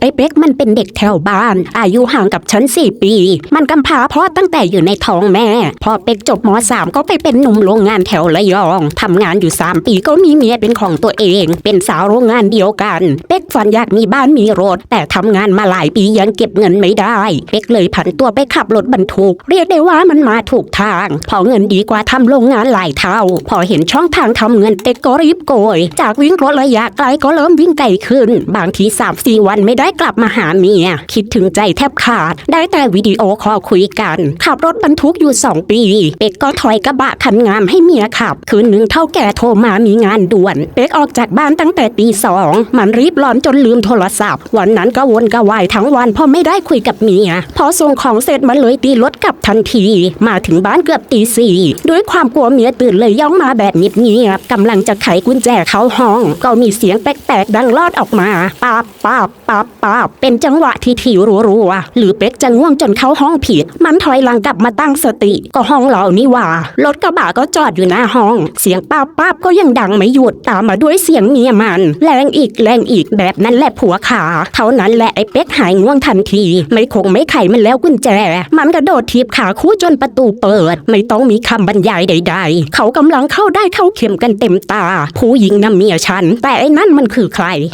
ไอ้เป๊กมันเป็นเด็กแถวบ้าน อายุห่างกับฉันสี่ปี มันกำพร้าพ่อตั้งแต่อยู่ในท้องแม่ พอเป็กจบมสามก็ไปเป็นหนุ่มโรงงานแถวระยองทำงานอยู่สามปีก็มีเมียเป็นของตัวเอง เป็นสาวโรงงานเดียวกัน เป็กฝันอยากมีบ้านมีรถ แต่ทำงานมาหลายปียังเก็บเงินไม่ได้ เป็กเลยผันตัวไปขับรถบรรทุก เรียกได้ว่ามันมาถูกทาง พอเงินดีกว่าทำโรงงานหลายเท่า พอเห็นช่องทางทำเงินเป็กก็รีบโกย จากวิ่งรถระยะไกลก็เริ่มวิ่งไกลขึ้น บางทีสามสี่วันไม่ได้ได้กลับมาหาเมียคิดถึงใจแทบขาด ได้แต่วิดีโอคอลคุยกัน ขับรถบรรทุกอยู่สองปี เป็กก็ถอยกระบะคันงามให้เมียขับ คืนหนึ่งเท่าแก่โทรมามีงานด่วน เป็กออกจากบ้านตั้งแต่ตีสองมันรีบร้อนจนลืมโทรศัพท์ วันนั้นก็วนกระวายทั้งวันเพราะไม่ได้คุยกับเมีย พอส่งของเสร็จมันเลยตีรถกลับทันที มาถึงบ้านเกือบตีสี่ด้วยความกลัวเมียตื่นเลยย่องมาแบบเงียบๆกำลังจะไขกุญแจเขาห้อง ก็มีเสียงแปลกๆดังลอดออกมาปาบปาบปาบป้าเป็นจังหวะที่ถิวรัวๆหรือเป็กจะง่วงจนเข้าห้องผิด มันถอยหลังกลับมาตั้งสติ ก็ห้องเรานี่ว่ารถกระบะก็จอดอยู่หน้าห้อง เสียงป้าป้าก็ยังดังไม่หยุดตามมาด้วยเสียงเมียมัน แรงอีกแรงอีกแบบนั้นแหละผัวขา เท่านั้นแหละไอ้เป็กหายง่วงทันที ไม่คงไม่ไขมันแล้วกุญแจ มันกระโดดทีบขาคู่จนประตูเปิด ไม่ต้องมีคำบรรยายใด ๆ เขากำลังเข้าได้เข้าเข็มกันเต็มตา ผู้หญิงน่ะเมียฉัน แต่ไอ้นั่นมันคือใคร